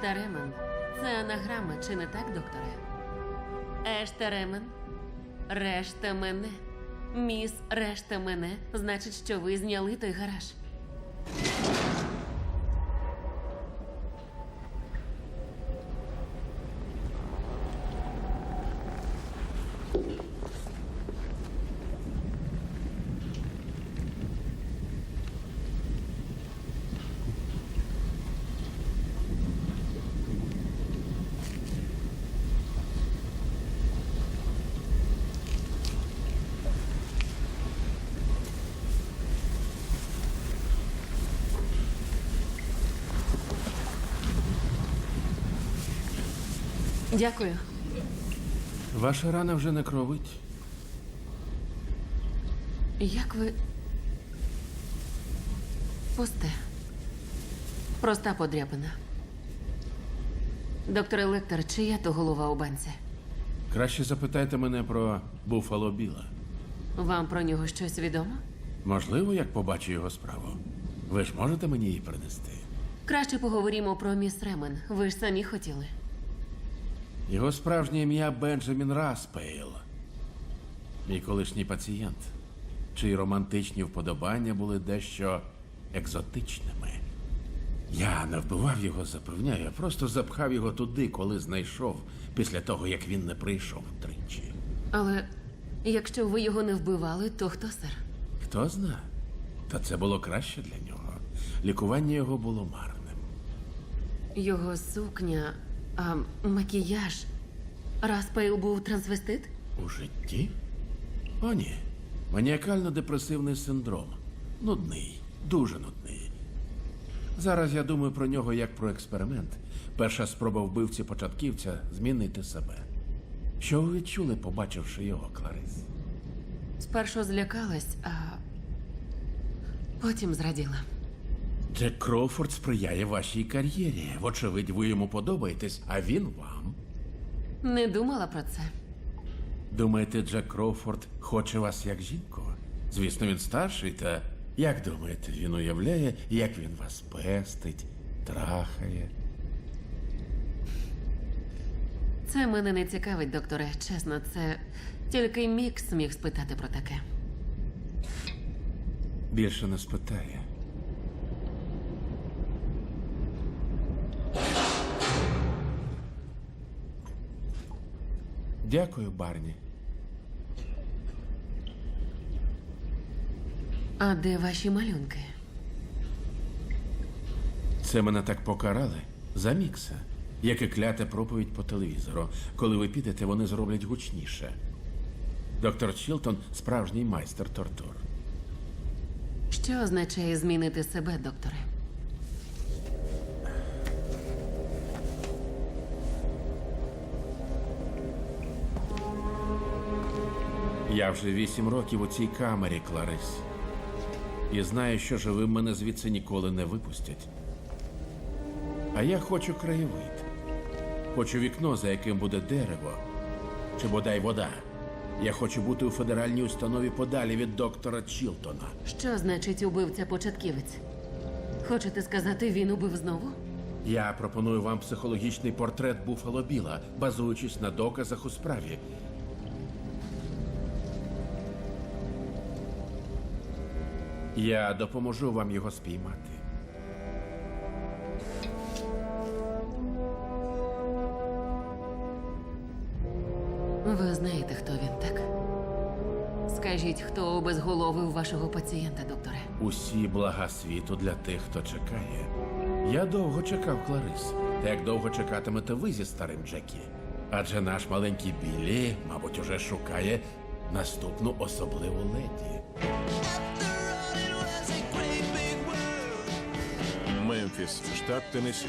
Ештеремен. Це анаграма, чи не так, докторе? Ештеремен. Решта мене. Міс решта мене. Значить, що ви зняли той гараж. Дякую. Ваша рана вже не кровить. Як ви. Пусте. Проста подряпина. Доктор Лектор, чия то голова у банці? Краще запитайте мене про Буфало Біла. Вам про нього щось відомо? Можливо, як побачу його справу. Ви ж можете мені її принести? Краще поговоримо про міс Ремен. Ви ж самі хотіли. Його справжнє ім'я Бенджамін Распейл. Мій колишній пацієнт, чиї романтичні вподобання були дещо екзотичними. Я не вбивав його, запевняю, а просто запхав його туди, коли знайшов, після того, як він не прийшов тричі. Але якщо ви його не вбивали, то хто сер? Хто зна? Та це було краще для нього. Лікування його було марним. Його сукня, а макіяж. Распейл був трансвестит? У житті? О, ні. Маніакально-депресивний синдром. Нудний, дуже нудний. Зараз я думаю про нього як про експеримент. Перша спроба вбивці початківця змінити себе. Що ви відчули, побачивши його, Кларис? Спершу злякалась, а потім зраділа. Джек Кроуфорд сприяє вашій кар'єрі. Вочевидь, ви йому подобаєтесь, а він вам. Не думала про це. Думаєте, Джек Кроуфорд хоче вас як жінку? Звісно, він старший, та як думаєте, він уявляє, як він вас пестить, трахає? Це мене не цікавить, докторе. Чесно, це тільки Мікс міг спитати про таке. Більше не спитає. Дякую, Барні. А де ваші малюнки? Це мене так покарали за мікса, як і кляте проповідь по телевізору. Коли ви підете, вони зроблять гучніше. Доктор Чілтон справжній майстер тортур. Що означає змінити себе, докторе? Я вже вісім років у цій камері, Кларис. І знаю, що живим мене звідси ніколи не випустять. А я хочу краєвид. Хочу вікно, за яким буде дерево, чи бодай вода. Я хочу бути у федеральній установі подалі від доктора Чілтона. Що значить убивця початківець? Хочете сказати, він убив знову? Я пропоную вам психологічний портрет Буфало Біла, базуючись на доказах у справі. Я допоможу вам його спіймати. Ви знаєте, хто він, так? Скажіть, хто обезголовив вашого пацієнта, докторе? Усі блага світу для тих, хто чекає. Я довго чекав Кларис, та як довго чекатимете ви зі старим Джекі. Адже наш маленький Біллі, мабуть, уже шукає наступну особливу леді. Мемфіс, штат Теннессі.